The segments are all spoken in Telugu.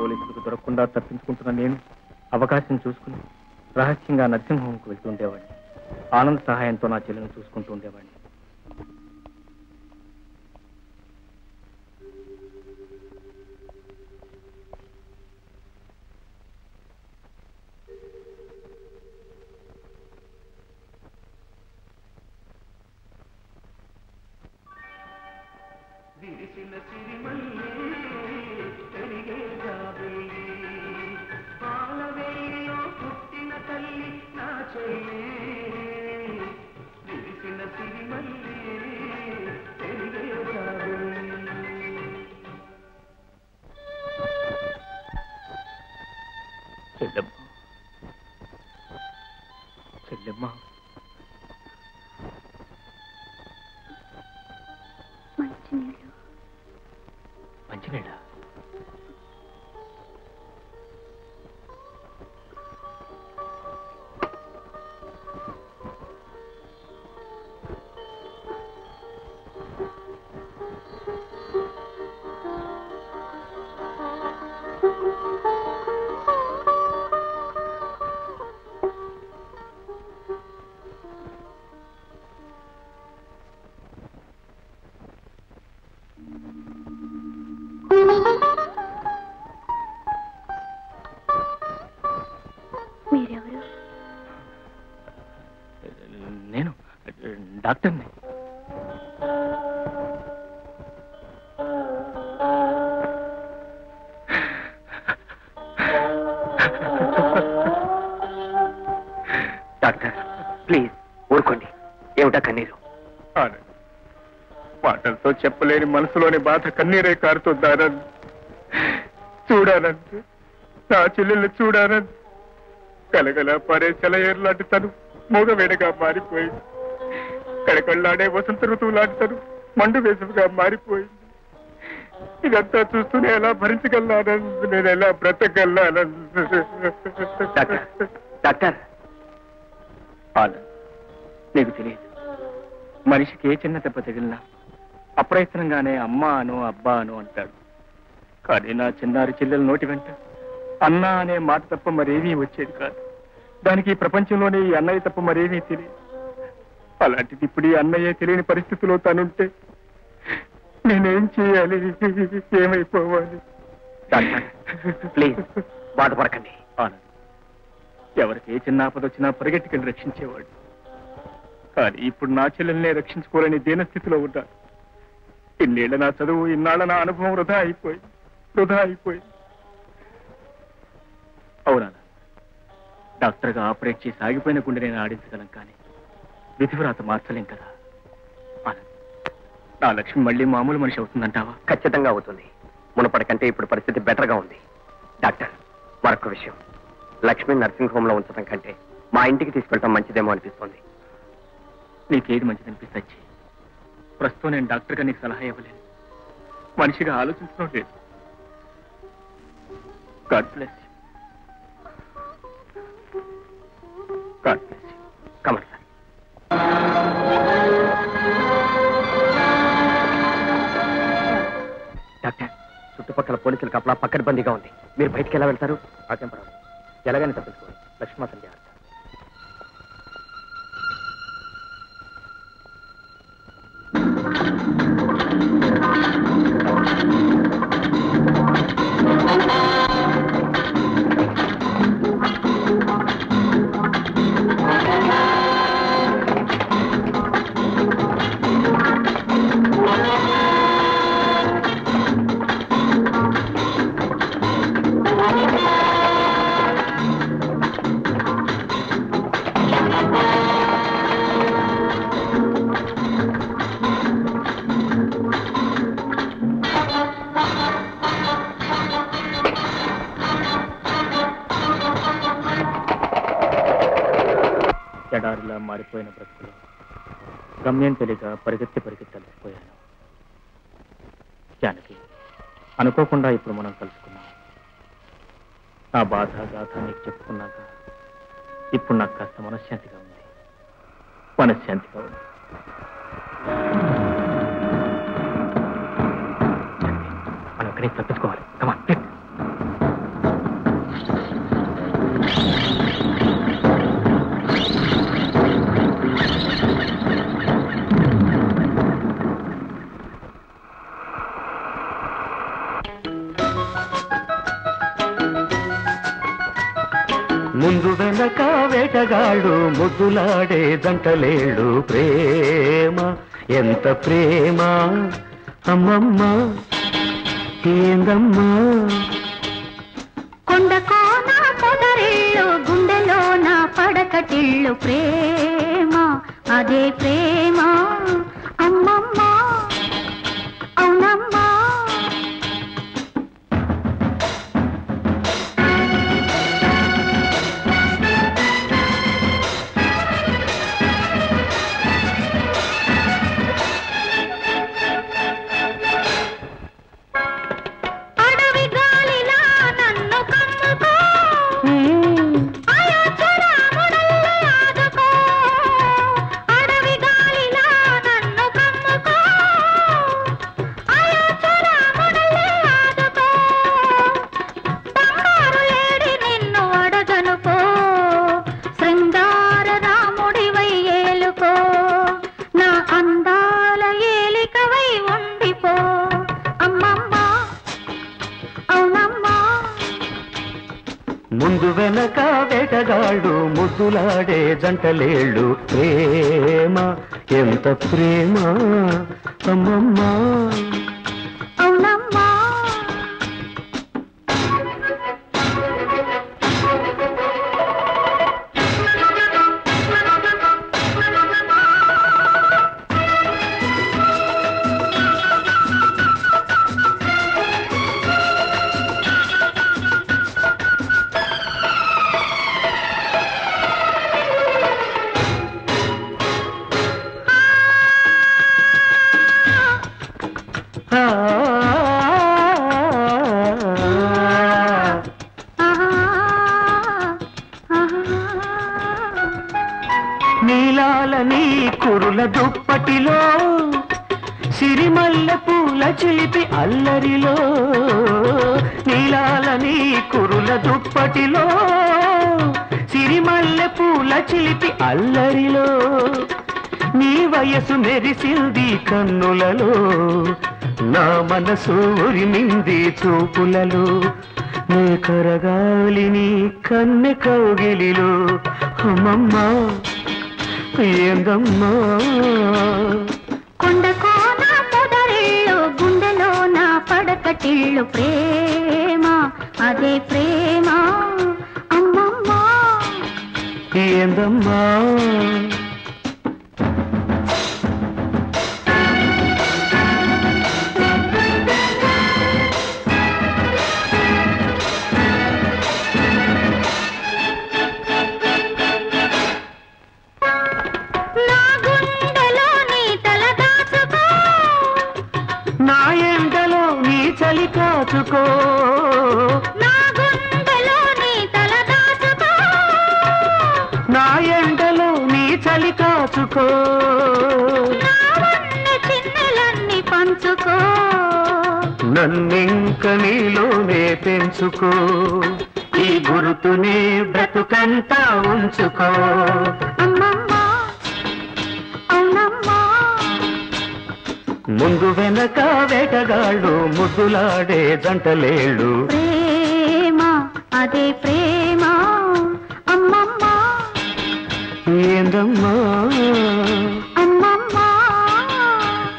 పోలీసులకు దొరకకుండా తప్పించుకుంటున్న నేను అవకాశం చూసుకుని రహస్యంగా నరసింహంకు వెళ్తుండేవాడిని ఆనంద్ సహాయంతో నా చెల్లెను చూసుకుంటూ ఉండేవాడిని. విరిసిన సిరిమల్లే سلم. سلم ما డాక్టర్ని డాక్టర్ ప్లీజ్ ఊరుకోండి. ఏమిటా కన్నీరు? మాటలతో చెప్పలేని మనసులోని బాధ కన్నీరే కారుతుందానంద్ చూడానంద్ నా చెల్లెళ్ళు చూడానంద్ కలగల పరే సెలయేరు లాంటి తను మూగవేడగా మారిపోయింది కడకళ్ళాడే వసంత ఋతువు లాంటి మండు వేసవిగా మారిపోయింది. ఇదంతా చూస్తూనే ఎలా భరించగలను నేను ఎలా బ్రతకగలనానంద్. డాక్టర్ నీకు తెలియదు. మనిషికి ఏ చిన్న దెబ్బ తగిలినా అప్రయత్నంగానే అమ్మ అను అబ్బా అను అంటాడు. కానీ నా చిన్నారి చెల్లెల నోటి వెంట అన్న అనే మాట తప్ప మరేమీ వచ్చేది కాదు. దానికి ప్రపంచంలోనే ఈ అన్నయ్య తప్ప మరేమీ తెలియదు. అలాంటిది ఇప్పుడు ఈ అన్నయ్య తెలియని పరిస్థితిలో తనుంటే నేనేం చేయాలి? ఏమైపోవాలి? ప్లీజ్ బాధపడకండి ఎవరికి ఏ చిన్న ఆపద వచ్చినా పరిగెట్టుకెళ్ళి రక్షించేవాడు. కానీ ఇప్పుడు నా చెల్లెల్నే రక్షించుకోలేని దీనస్థితిలో ఉన్నాను ఇన్నేళ్ళ నా చదువు ఇన్నాళ్ళ నా అనుభవం వృధా అయిపోయింది వృధా అయిపోయింది అవునా? డాక్టర్గా ఆపరేట్ చేసి ఆగిపోయిన గుండె నేను ఆడించగలం కానీ విధివ్రాత మార్చలేం కదా. నా లక్ష్మి మళ్ళీ మామూలు మనిషి అవుతుందంటావా? ఖచ్చితంగా అవుతుంది. మునపటి కంటే ఇప్పుడు పరిస్థితి బెటర్గా ఉంది. డాక్టర్ మరొక విషయం. లక్ష్మి నర్సింగ్ హోమ్లో ఉంచడం కంటే మా ఇంటికి తీసుకెళ్ళటం మంచిదేమో అనిపిస్తుంది. నీకేది మంచిది అనిపిస్తే ప్రస్తుతం నేను డాక్టర్గా నీకు సలహా ఇవ్వలేను. మనిషిగా ఆలోచించడం లేదు. గాడ్ బ్లెస్ గాడ్ బ్లెస్ రకరకాల పోలీసులు కప్పలా పక్కన బందీగా ఉంది. మీరు బయటికి ఎలా వెళ్తారు? ఆటం పర్వాలేదు ఎలాగైనా తప్పించుకోవాలి లక్ష్మీమాతం జాగ్రత్త ఎడారిలా మారిపోయిన బ్రతుకులో గమ్యం తెలియక పరిగెత్తి పరిగెత్తి అలసిపోయాను. జానకి అనుకోకుండా ఇప్పుడు మనం కలుసుకున్నాం నా బాధ గాథ నీకు చెప్పుకున్నాక ఇప్పుడు నాకు కాస్త మనశ్శాంతిగా ఉంది. మనశ్శాంతిగా ఉంది. జానకి, మనం ఇక్కడే తప్పించుకోవాలి. కమా ముద్దులాడే దంటలేడు ప్రేమ. ఎంత ప్రేమ? అమ్మమ్మ ఏందమ్మా? కొండ కోన గుండెలో నా పడకటిళ్ళు ప్రేమ. అదే ప్రేమ. ముద్దులాడే జంటలేళ్ళు ప్రేమ. ఎంత ప్రేమ అమ్మమ్మా. నీలాల నీ కురుల దుప్పటిలో సిరిమల్ల పూల చిలిపి అల్లరిలో నీలాల నీ కురుల దుప్పటిలో సిరిమల్ల పూల చిలిపి అల్లరిలో నీ వయసు మెరిసింది కన్నులలో నా మనసు ఉరిమింది చూపులలో నీ కరగాలిని కన్నె కౌగిలిలో అమ్మమ్మా. ఏందమ్మా కొండ కోన పొదరిల్లు గుండెలోన పడకటిల్లు ప్రేమ. అదే ప్రేమ. అమ్మమ్మ. ఏందమ్మా చలి కాచుకో నా గుండెలో నీ తల దాచుకో. నా ఎండలో నీ చలి కాచుకో. పంచుకో. నన్నింక నీలోనే పెంచుకో. ఈ గురుతునే బ్రతుకంతా ఉంచుకో. అమ్మమ్మ ముందు వెనక వేటగాళ్ళు ముద్దులాడే జంటలేళ్ళు. ప్రేమ అదే ప్రేమ అమ్మమ్మ. ఏందమ్మా? అమ్మమ్మ.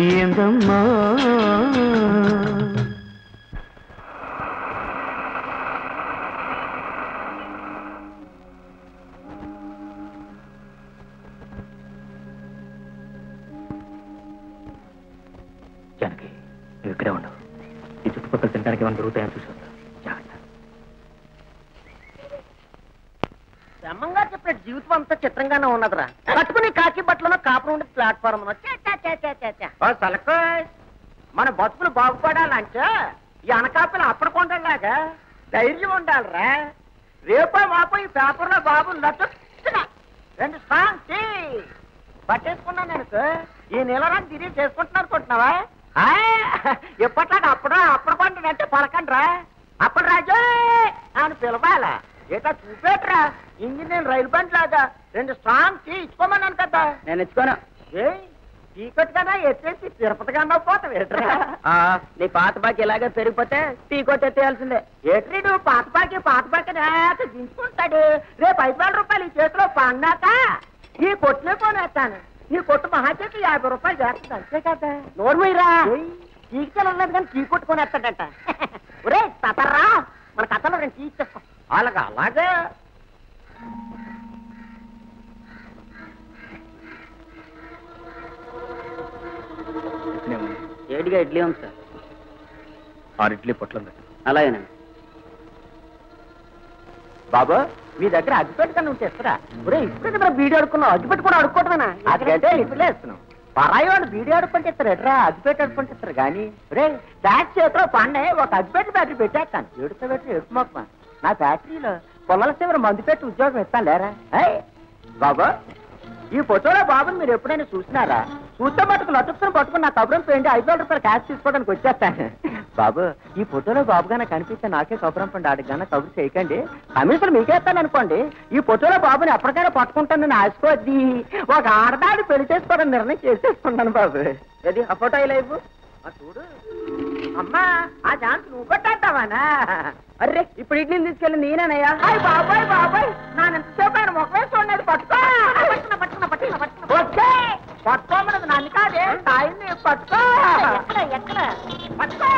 ఏందమ్మా? దొరుకుతాయని చూసి వస్తా జాగ్రత్త. బ్రహ్మంగా చెప్పిన జీవితం అంతా చిత్రంగానే ఉన్నదిరా. కట్టుకుని కాకి బట్టలను కాపురం ఉండే ప్లాట్ఫారం సలకో. మన బతుకులు బాగుపడాలంటే ఈ అనకాపలు అప్పుడు కొండలాగా ధైర్యం ఉండాలిరా. రేపో మాపో ఈ పేపర్లో బాబు రెండు సాంగ్ పట్టేసుకున్నాను అనుకో. ఈ నెలరాన్ని తిరిగి చేసుకుంటున్నా అనుకుంటున్నావా ఎప్పట్లాగా అప్పుడు అప్పుడు పండునంటే పలకండ్రా. అప్పుడు రాజు అని పిలవాల? ఏటా చూపేట్రా? ఇంజిన్ రైలు బండి లాగా రెండు స్ట్రాంగ్ ఇచ్చుకోమన్నాను కదా. నేను ఇచ్చుకోను. ఏ టీ కొట్టుకన్నా ఎత్తేసి తిరుపతి కన్నా పోతాం ఏట్రా? నీ పాత బాకి ఇలాగే పెరిగిపోతే టీ కొట్టు ఎత్తేయాల్సిందే. ఏట్రీ నువ్వు పాత బాకి పాత బాకి నేత దించుకుంటాడు. రేపు ఐదు వేల రూపాయలు ఈ చేతిలో పన్నాక ఈ కొట్టునే కొనేస్తాను నీ కొట్టు మహా చేతి యాభై రూపాయలు చేస్తుంది అంతే కదా? నోరు మీరా టీకి తెలలేదు కానీ టీ కొట్టుకొని వేస్తాడట. ఒరే తతర్రా మన కథలో రెండు టీ ఇచ్చేస్తాం. అలాగా అలాగే. ఏడిగా ఇడ్లీ ఉంది సార్. ఆరు ఇడ్లీ పొట్లం పెట్టు అలాగేనండి. బాబు మీ దగ్గర అగ్గిపెట్టు కన్నా ఉంటే ఇస్తారా? ఒరే ఇప్పుడు మనం బీడీ అడుక్కున్నాం అగ్గిపెట్టు కూడా అడుక్కోవటమేనా? అదికంటే ఇప్పుడు ఇస్తున్నాం పరాయి వాళ్ళు బీడీ అడుక్కుంటే ఇస్తారు. ఎట్రా అగ్గిపెట్టు అడుక్కుంటే ఇస్తారు కానీ? ఒరే ట్యాక్స్ చేతిలో పండే ఒక అగ్గిపెట్టు బ్యాటరీ పెట్టేస్తాను. ఎడుతో పెట్టి ఎడుపు మొక్క నా ఫ్యాక్టరీలో పొలాల చివరి మందు పెట్టి ఉద్యోగం ఇస్తాను లేరా? బాబు ఈ ఫోటోలో బాబుని మీరు ఎప్పుడైనా చూసినారా? చూస్తే మటుకు లటుక్కుని పట్టుకుని నా కబురం పెండి ఐదు వేల రూపాయలు క్యాష్ తీసుకోవడానికి వచ్చేస్తాను. బాబు ఈ ఫోటోలో బాబుగానే కనిపిస్తే నాకే కబురం పండి ఆడికి కబురు చేయకండి. కమిషన్ మీకేస్తాను అనుకోండి. ఈ ఫోటోలో బాబుని ఎప్పటికైనా పట్టుకుంటానని ఆశకోద్ది ఒక ఆడదాడు పెళ్ళి చేసుకోవడం నిర్ణయం చేసేసుకుంటాను బాబు. ఏది ఆ ఫోటో లైఫ్? చూడు. అమ్మా ఆ ఛాన్స్ నువ్వు కొట్టేస్తావానా అర్రే ఇప్పుడు ఇడ్లీని తీసుకెళ్ళి నేనేనయ్యా? బాబాయ్ బాబాయ్. నానెంతసేపు ఆయన ముఖమే చూడండి పట్టుకో. పట్టుకోమన్నది నన్ను కాదే తాయిని పట్టుకో ఎక్కడ ఎక్కడ పట్టుకో